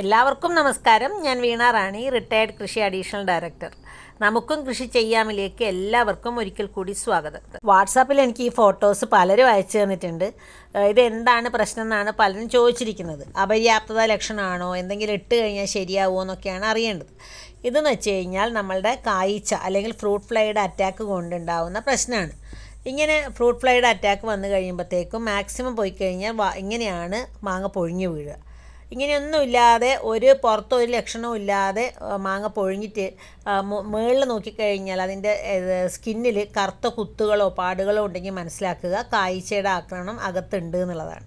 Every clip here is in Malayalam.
എല്ലാവർക്കും നമസ്കാരം. ഞാൻ വീണ റാണി റിട്ടയർഡ് കൃഷി അഡീഷണൽ ഡയറക്ടർ നമുക്കും കൃഷി ചെയ്യാമിലേക്ക് എല്ലാവർക്കും ഒരിക്കൽ കൂടി സ്വാഗതം. വാട്സാപ്പിൽ എനിക്ക് ഈ ഫോട്ടോസ് പലരും അയച്ചു തന്നിട്ടുണ്ട്. ഇത് എന്താണ് പ്രശ്നം എന്നാണ് പലരും ചോദിച്ചിരിക്കുന്നത്. അപര്യാപ്തത ലക്ഷണമാണോ? എന്തെങ്കിലും ഇട്ട് കഴിഞ്ഞാൽ ശരിയാവുമോ എന്നൊക്കെയാണ് അറിയേണ്ടത്. ഇതെന്ന് വെച്ച് കഴിഞ്ഞാൽ നമ്മളുടെ കായ്ച്ച അല്ലെങ്കിൽ ഫ്രൂട്ട് ഫ്ലൈയുടെ അറ്റാക്ക് കൊണ്ടുണ്ടാവുന്ന പ്രശ്നമാണ്. ഇങ്ങനെ ഫ്രൂട്ട് ഫ്ലൈയുടെ അറ്റാക്ക് വന്നു കഴിയുമ്പോഴത്തേക്കും മാക്സിമം പോയി കഴിഞ്ഞാൽ ഇങ്ങനെയാണ് മാങ്ങ പൊഴിഞ്ഞു വീഴുക. ഇങ്ങനെയൊന്നുമില്ലാതെ ഒരു പുറത്ത് ഒരു ലക്ഷണവും ഇല്ലാതെ മാങ്ങ പൊഴിഞ്ഞിട്ട് മുകളിൽ നോക്കിക്കഴിഞ്ഞാൽ അതിന്റെ സ്കിന്നിൽ കറുത്ത കുത്തുകളോ പാടുകളോ ഉണ്ടെങ്കിൽ മനസ്സിലാക്കുക കായ്ച്ചയുടെ ആക്രമണം അകത്തുണ്ട് എന്നുള്ളതാണ്.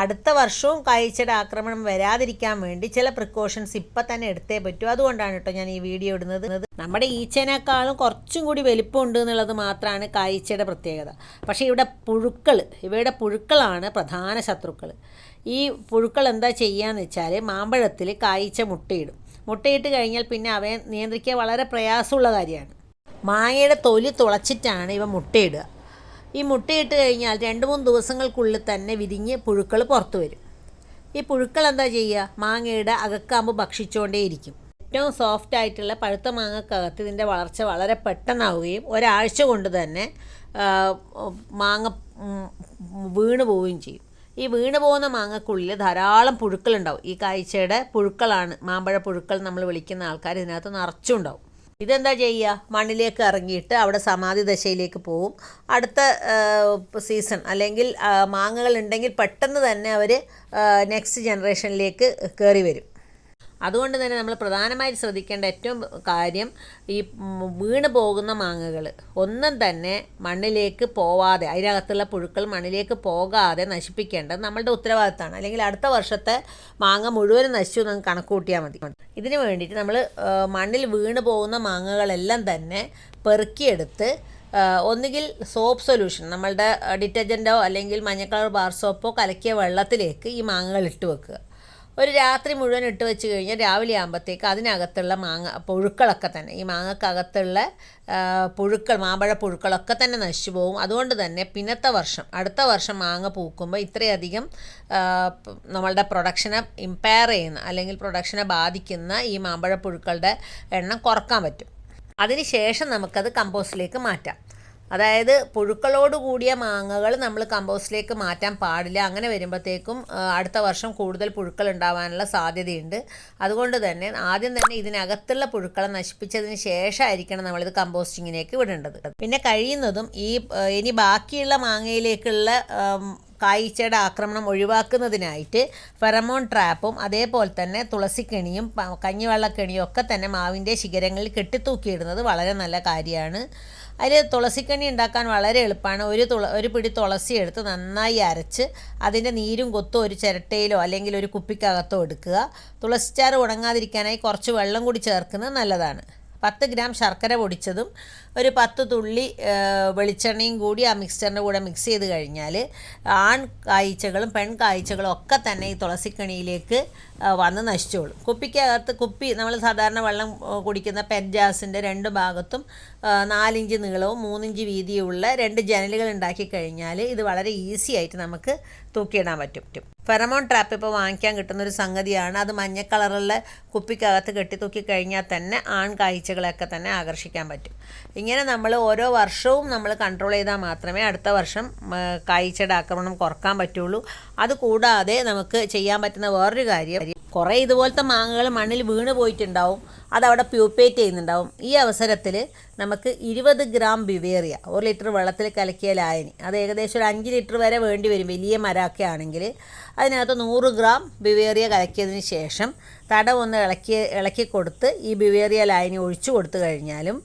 അടുത്ത വർഷവും കായ്ച്ചയുടെ ആക്രമണം വരാതിരിക്കാൻ വേണ്ടി ചില പ്രിക്കോഷൻസ് ഇപ്പം തന്നെ എടുത്തേ പറ്റൂ. അതുകൊണ്ടാണ് കേട്ടോ ഞാൻ ഈ വീഡിയോ ഇടുന്നത്. നമ്മുടെ ഈച്ചേനേക്കാളും കുറച്ചും കൂടി വലിപ്പമുണ്ട് എന്നുള്ളത് മാത്രമാണ് കായ്ച്ചയുടെ പ്രത്യേകത. പക്ഷേ ഇവിടെ പുഴുക്കൾ ഇവയുടെ പുഴുക്കളാണ് പ്രധാന ശത്രുക്കൾ. ഈ പുഴുക്കൾ എന്താ ചെയ്യുകയെന്ന് വെച്ചാൽ മാമ്പഴത്തിൽ കായ്ച്ച മുട്ടയിടും. മുട്ടയിട്ട് കഴിഞ്ഞാൽ പിന്നെ അവയെ നിയന്ത്രിക്കാൻ വളരെ പ്രയാസമുള്ള കാര്യമാണ്. മാങ്ങയുടെ തൊലി തുളച്ചിട്ടാണ് ഇവ മുട്ടയിടുക. ഈ മുട്ടയിട്ട് കഴിഞ്ഞാൽ രണ്ട് മൂന്ന് ദിവസങ്ങൾക്കുള്ളിൽ തന്നെ വിരിഞ്ഞ് പുഴുക്കൾ പുറത്തു വരും. ഈ പുഴുക്കൾ എന്താ ചെയ്യുക? മാങ്ങയുടെ അകക്കാമ്പ് ഭക്ഷിച്ചുകൊണ്ടേയിരിക്കും. ഏറ്റവും സോഫ്റ്റ് ആയിട്ടുള്ള പഴുത്ത മാങ്ങക്കകത്ത് ഇതിന്റെ വളർച്ച വളരെ പെട്ടെന്നാവുകയും ഒരാഴ്ച കൊണ്ട് തന്നെ മാങ്ങ വീണ് പോവുകയും ചെയ്യും. ഈ വീണ് പോകുന്ന മാങ്ങക്കുള്ളിൽ ധാരാളം പുഴുക്കളുണ്ടാവും. ഈ കാഴ്ചയുടെ പുഴുക്കളാണ് മാമ്പഴ പുഴുക്കൾ നമ്മൾ വിളിക്കുന്ന ആൾക്കാർ ഇതിനകത്ത് നിറച്ചുണ്ടാവും. ഇതെന്താ ചെയ്യുക? മണ്ണിലേക്ക് ഇറങ്ങിയിട്ട് അവിടെ സമാധി ദശയിലേക്ക് പോവും. അടുത്ത സീസൺ അല്ലെങ്കിൽ മാങ്ങകൾ ഉണ്ടെങ്കിൽ പെട്ടെന്ന് തന്നെ അവർ നെക്സ്റ്റ് ജനറേഷനിലേക്ക് കയറി വരും. അതുകൊണ്ട് തന്നെ നമ്മൾ പ്രധാനമായിട്ട് ശ്രദ്ധിക്കേണ്ട ഏറ്റവും കാര്യം ഈ വീണ് പോകുന്ന മാങ്ങകൾ. ഒന്നും തന്നെ മണ്ണിലേക്ക് പോവാതെ അതിനകത്തുള്ള പുഴുക്കൾ മണ്ണിലേക്ക് പോകാതെ നശിപ്പിക്കേണ്ടത് നമ്മളുടെ ഉത്തരവാദിത്തമാണ്. അല്ലെങ്കിൽ അടുത്ത വർഷത്തെ മാങ്ങ മുഴുവനും നശിച്ചു നമുക്ക് കണക്ക് കൂട്ടിയാൽ മതി. ഇതിന് വേണ്ടിയിട്ട് നമ്മൾ മണ്ണിൽ വീണ് പോകുന്ന മാങ്ങകളെല്ലാം തന്നെ പെറുക്കിയെടുത്ത് ഒന്നുകിൽ സോപ്പ് സൊല്യൂഷൻ നമ്മളുടെ ഡിറ്റർജന്റോ അല്ലെങ്കിൽ മഞ്ഞക്കളർ ബാർ സോപ്പോ കലക്കിയ വെള്ളത്തിലേക്ക് ഈ മാങ്ങകൾ ഇട്ട് വെക്കുക. ഒരു രാത്രി മുഴുവൻ ഇട്ട് വെച്ച് കഴിഞ്ഞാൽ രാവിലെ ആകുമ്പോഴത്തേക്ക് അതിനകത്തുള്ള മാങ്ങ പുഴുക്കളൊക്കെ തന്നെ. ഈ മാങ്ങക്കകത്തുള്ള പുഴുക്കൾ മാമ്പഴ പുഴുക്കളൊക്കെ തന്നെ നശിച്ചു പോകും. അതുകൊണ്ട് തന്നെ പിന്നത്തെ വർഷം അടുത്ത വർഷം മാങ്ങ പൂക്കുമ്പോൾ ഇത്രയധികം നമ്മളുടെ പ്രൊഡക്ഷനെ ഇമ്പയർ ചെയ്യുന്ന അല്ലെങ്കിൽ പ്രൊഡക്ഷനെ ബാധിക്കുന്ന ഈ മാമ്പഴ പുഴുക്കളുടെ എണ്ണം കുറയ്ക്കാൻ പറ്റും. അതിനുശേഷം നമുക്കത് കമ്പോസ്റ്റിലേക്ക് മാറ്റാം. അതായത് പുഴുക്കളോട് കൂടിയ മാങ്ങകൾ നമ്മൾ കമ്പോസ്റ്റിലേക്ക് മാറ്റാൻ പാടില്ല. അങ്ങനെ വരുമ്പോഴത്തേക്കും അടുത്ത വർഷം കൂടുതൽ പുഴുക്കൾ ഉണ്ടാവാനുള്ള സാധ്യതയുണ്ട്. അതുകൊണ്ട് തന്നെ ആദ്യം തന്നെ ഇതിനകത്തുള്ള പുഴുക്കളെ നശിപ്പിച്ചതിന് ശേഷമായിരിക്കണം നമ്മളിത് കമ്പോസ്റ്റിങ്ങിലേക്ക് വിടേണ്ടത്. പിന്നെ കഴിയുന്നതും ഈ ഇനി ബാക്കിയുള്ള മാങ്ങയിലേക്കുള്ള കായ്ച്ചയുടെ ആക്രമണം ഒഴിവാക്കുന്നതിനായിട്ട് ഫെറമോൺ ട്രാപ്പും അതേപോലെ തന്നെ തുളസിക്കെണിയും കഞ്ഞിവെള്ളക്കെണിയും ഒക്കെ തന്നെ മാവിന്റെ ശിഖരങ്ങളിൽ കെട്ടിത്തൂക്കിയിടുന്നത് വളരെ നല്ല കാര്യമാണ്. അതിൽ തുളസിക്കണ്ണി ഉണ്ടാക്കാൻ വളരെ എളുപ്പമാണ്. ഒരു തുള ഒരു പിടി തുളസി എടുത്ത് നന്നായി അരച്ച് അതിന്റെ നീരും കൊത്തും ഒരു ചിരട്ടയിലോ അല്ലെങ്കിൽ ഒരു കുപ്പിക്കകത്തോ എടുക്കുക. തുളസിച്ചാറ് ഉണങ്ങാതിരിക്കാനായി കുറച്ച് വെള്ളം കൂടി ചേർക്കുന്നത് നല്ലതാണ്. പത്ത് ഗ്രാം ശർക്കര പൊടിച്ചതും ഒരു പത്ത് തുള്ളി വെളിച്ചെണ്ണയും കൂടി ആ മിക്സ്ചറിന്റെ കൂടെ മിക്സ് ചെയ്ത് കഴിഞ്ഞാൽ ആൺ കായ്ച്ചകളും പെൺ കായ്ച്ചകളും ഒക്കെ തന്നെ ഈ തുളസിക്കണിയിലേക്ക് വന്ന് നശിച്ചോളും. കുപ്പിക്കകത്ത് കുപ്പി നമ്മൾ സാധാരണ വെള്ളം കുടിക്കുന്ന പെൻജാസിന്റെ രണ്ട് ഭാഗത്തും നാലിഞ്ച് നീളവും മൂന്നിഞ്ച് വീതിയുമുള്ള രണ്ട് ജനലുകൾ ഉണ്ടാക്കി കഴിഞ്ഞാൽ ഇത് വളരെ ഈസി ആയിട്ട് നമുക്ക് തൂക്കിയിടാൻ പറ്റും. ഫെറമോൺ ട്രാപ്പ് ഇപ്പോൾ വാങ്ങിക്കാൻ കിട്ടുന്ന ഒരു സംഗതിയാണ്. അത് മഞ്ഞ കളറുള്ള കുപ്പിക്കകത്ത് കെട്ടി തൂക്കി കഴിഞ്ഞാൽ തന്നെ ആൺ കാഴ്ചകളെയൊക്കെ തന്നെ ആകർഷിക്കാൻ പറ്റും. ഇങ്ങനെ നമ്മൾ ഓരോ വർഷവും നമ്മൾ കൺട്രോൾ ചെയ്താൽ മാത്രമേ അടുത്ത വർഷം കാഴ്ചയുടെ ആക്രമണം കുറയ്ക്കാൻ പറ്റുള്ളൂ. അതുകൂടാതെ നമുക്ക് ചെയ്യാൻ പറ്റുന്ന വേറൊരു കാര്യം കുറേ ഇതുപോലത്തെ മാങ്ങകൾ മണ്ണിൽ വീണ് പോയിട്ടുണ്ടാവും. അതവിടെ പ്യൂപ്പേറ്റ് ചെയ്യുന്നുണ്ടാവും. ഈ അവസരത്തിൽ നമുക്ക് ഇരുപത് ഗ്രാം ബിവേറിയ ഒരു ലിറ്റർ വെള്ളത്തിൽ കലക്കിയ ലായനി അത് ഏകദേശം ഒരു അഞ്ച് ലിറ്റർ വരെ വേണ്ടി വരും. വലിയ മരമൊക്കെ ആണെങ്കിൽ അതിനകത്ത് നൂറ് ഗ്രാം ബിവേറിയ കലക്കിയതിന് ശേഷം തടം ഒന്ന് ഇളക്കി ഇളക്കി കൊടുത്ത് ഈ ബിവേറിയ ലായനി ഒഴിച്ചു കൊടുത്തു കഴിഞ്ഞാലും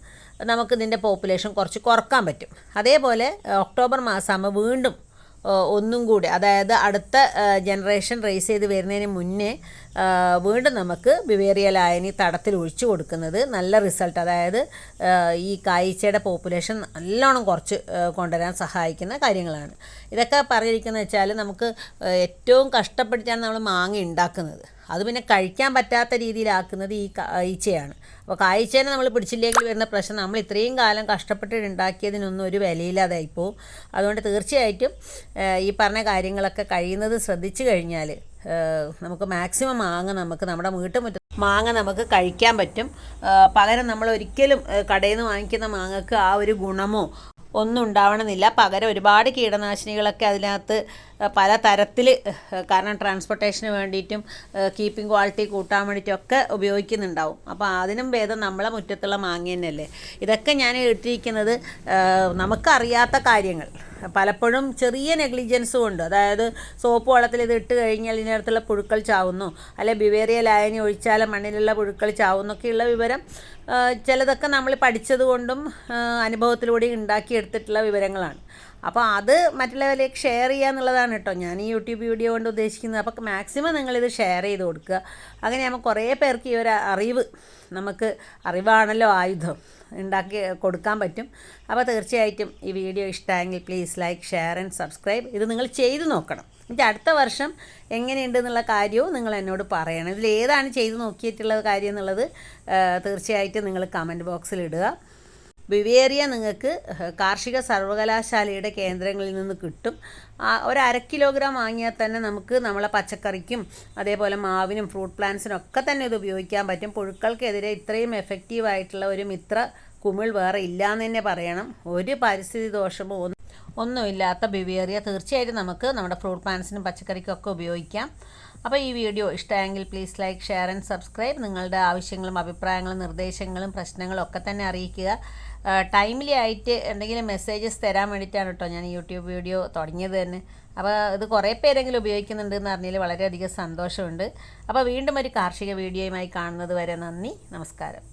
നമുക്ക് ഇതിന്റെ പോപ്പുലേഷൻ കുറച്ച് കുറയ്ക്കാൻ പറ്റും. അതേപോലെ ഒക്ടോബർ മാസമാകുമ്പോൾ വീണ്ടും ഒന്നും കൂടി അതായത് അടുത്ത ജനറേഷൻ റേസ് ചെയ്ത് വരുന്നതിന് മുന്നേ വീണ്ടും നമുക്ക് ബിവേറിയ ലായനി തടത്തിൽ ഒഴിച്ചു കൊടുക്കുന്നത് നല്ല റിസൾട്ട് അതായത് ഈ കായ്ച്ചയുടെ പോപ്പുലേഷൻ നല്ലോണം കുറച്ച് കൊണ്ടുവരാൻ സഹായിക്കുന്ന കാര്യങ്ങളാണ്. ഇതൊക്കെ പറഞ്ഞിരിക്കുന്നത് വെച്ചാൽ നമുക്ക് ഏറ്റവും കഷ്ടപ്പെട്ടിട്ടാണ് നമ്മൾ മാങ്ങ ഉണ്ടാക്കുന്നത്. അത് പിന്നെ കഴിക്കാൻ പറ്റാത്ത രീതിയിലാക്കുന്നത് ഈ കാഴ്ചയാണ് അപ്പോൾ കാഴ്ചേനെ നമ്മൾ പിടിച്ചില്ലെങ്കിൽ വരുന്ന പ്രശ്നം നമ്മൾ ഇത്രയും കാലം കഷ്ടപ്പെട്ടിട്ട് ഉണ്ടാക്കിയതിനൊന്നും ഒരു വിലയില്ലാതായിപ്പോൾ അതുകൊണ്ട് തീർച്ചയായിട്ടും ഈ പറഞ്ഞ കാര്യങ്ങളൊക്കെ കഴിയുന്നത് ശ്രദ്ധിച്ചു കഴിഞ്ഞാൽ നമുക്ക് മാക്സിമം മാങ്ങ നമുക്ക് നമ്മുടെ വീട്ടുമുറ്റ മാങ്ങ നമുക്ക് കഴിക്കാൻ പറ്റും. പകരം നമ്മൾ ഒരിക്കലും കടയിൽ നിന്ന് വാങ്ങിക്കുന്ന മാങ്ങക്ക് ആ ഒരു ഗുണമോ ഒന്നും ഉണ്ടാവണമെന്നില്ല. പകരം ഒരുപാട് കീടനാശിനികളൊക്കെ അതിനകത്ത് പല തരത്തിൽ കാരണം ട്രാൻസ്പോർട്ടേഷന് വേണ്ടിയിട്ടും കീപ്പിംഗ് ക്വാളിറ്റി കൂട്ടാൻ വേണ്ടിയിട്ടും ഒക്കെ ഉപയോഗിക്കുന്നുണ്ടാവും. അപ്പോൾ അതിനും ഭേദം നമ്മളെ മുറ്റത്തുള്ള മാങ്ങ തന്നെയല്ലേ? ഇതൊക്കെ ഞാൻ ഇട്ടിരിക്കുന്നത് നമുക്കറിയാത്ത കാര്യങ്ങൾ. പലപ്പോഴും ചെറിയ നെഗ്ലിജൻസ് ഉണ്ട്. അതായത് സോപ്പ് വെള്ളത്തിൽ ഇത് ഇട്ട് കഴിഞ്ഞാൽ ഇതിനകത്തുള്ള പുഴുക്കൾ ചാവുന്നു. അല്ലെ ബിവേറിയ ലായനി ഒഴിച്ചാൽ മണ്ണിലുള്ള പുഴുക്കൾ ചാവുന്നൊക്കെയുള്ള വിവരം ചിലതൊക്കെ നമ്മൾ പഠിച്ചതുകൊണ്ടും അനുഭവത്തിലൂടെ ഉണ്ടാക്കിയെടുത്തിട്ടുള്ള വിവരങ്ങളാണ്. അപ്പോൾ അത് മറ്റുള്ളവരിലേക്ക് ഷെയർ ചെയ്യുക എന്നുള്ളതാണ് കേട്ടോ. ഞാൻ ഈ യൂട്യൂബ് വീഡിയോ കൊണ്ട് ഉദ്ദേശിക്കുന്നത്. അപ്പോൾ മാക്സിമം നിങ്ങളിത് ഷെയർ ചെയ്ത് കൊടുക്കുക. അങ്ങനെ നമ്മൾ കുറേ പേർക്ക് ഈ ഒരു അറിവ് നമുക്ക് അറിവാണല്ലോ ആയുധം ഉണ്ടാക്കി കൊടുക്കാൻ പറ്റും. അപ്പോൾ തീർച്ചയായിട്ടും ഈ വീഡിയോ ഇഷ്ടമായെങ്കിൽ please like share and subscribe ഇത് നിങ്ങൾ ചെയ്ത് നോക്കണം. എന്നിട്ട് അടുത്ത വർഷം എങ്ങനെയുണ്ട് എന്നുള്ള കാര്യവും നിങ്ങൾ എന്നോട് പറയണം. ഇതിൽ ഏതാണ് ചെയ്ത് നോക്കിയിട്ടുള്ള കാര്യം എന്നുള്ളത് തീർച്ചയായിട്ടും നിങ്ങൾ കമന്റ് ബോക്സിൽ ഇടുക. വിവേറിയ നിങ്ങൾക്ക് കാർഷിക സർവകലാശാലയുടെ കേന്ദ്രങ്ങളിൽ നിന്ന് കിട്ടും. ഒരു അര കിലോഗ്രാം വാങ്ങിയാൽ തന്നെ നമുക്ക് നമ്മളെ പച്ചക്കറിക്കും അതേപോലെ മാവിനും ഫ്രൂട്ട് പ്ലാന്റ്സിനും ഒക്കെ തന്നെ ഇത് ഉപയോഗിക്കാൻ പറ്റും. പുഴുക്കൾക്കെതിരെ ഇത്രയും എഫക്റ്റീവ് ആയിട്ടുള്ള ഒരു മിത്ര കുമിൾ വേറെ ഇല്ലയെന്ന് തന്നെ പറയണം. ഒരു പരിസ്ഥിതി ദോഷമോ ഒന്നും ഒന്നുമില്ലാത്ത ബിവേറിയ തീർച്ചയായിട്ടും നമുക്ക് നമ്മുടെ ഫ്രൂട്ട് പ്ലാന്റ്സിനും പച്ചക്കറിക്കും ഒക്കെ ഉപയോഗിക്കാം. അപ്പോൾ ഈ വീഡിയോ ഇഷ്ടമായെങ്കിൽ please like share and subscribe നിങ്ങളുടെ ആവശ്യങ്ങളും അഭിപ്രായങ്ങളും നിർദ്ദേശങ്ങളും പ്രശ്നങ്ങളും ഒക്കെ തന്നെ അറിയിക്കുക. ടൈംലി ആയിട്ട് എന്തെങ്കിലും മെസ്സേജസ് തരാൻ വേണ്ടിയിട്ടാണ് കേട്ടോ ഞാൻ യൂട്യൂബ് വീഡിയോ തുടങ്ങിയത് തന്നെ. അപ്പോൾ ഇത് കുറേ പേരെങ്കിലും ഉപയോഗിക്കുന്നുണ്ട് എന്ന് അറിഞ്ഞതിൽ വളരെയധികം സന്തോഷമുണ്ട്. അപ്പോൾ വീണ്ടും ഒരു കാർഷിക വീഡിയോയുമായി കാണുന്നത് വരെ നന്ദി നമസ്കാരം.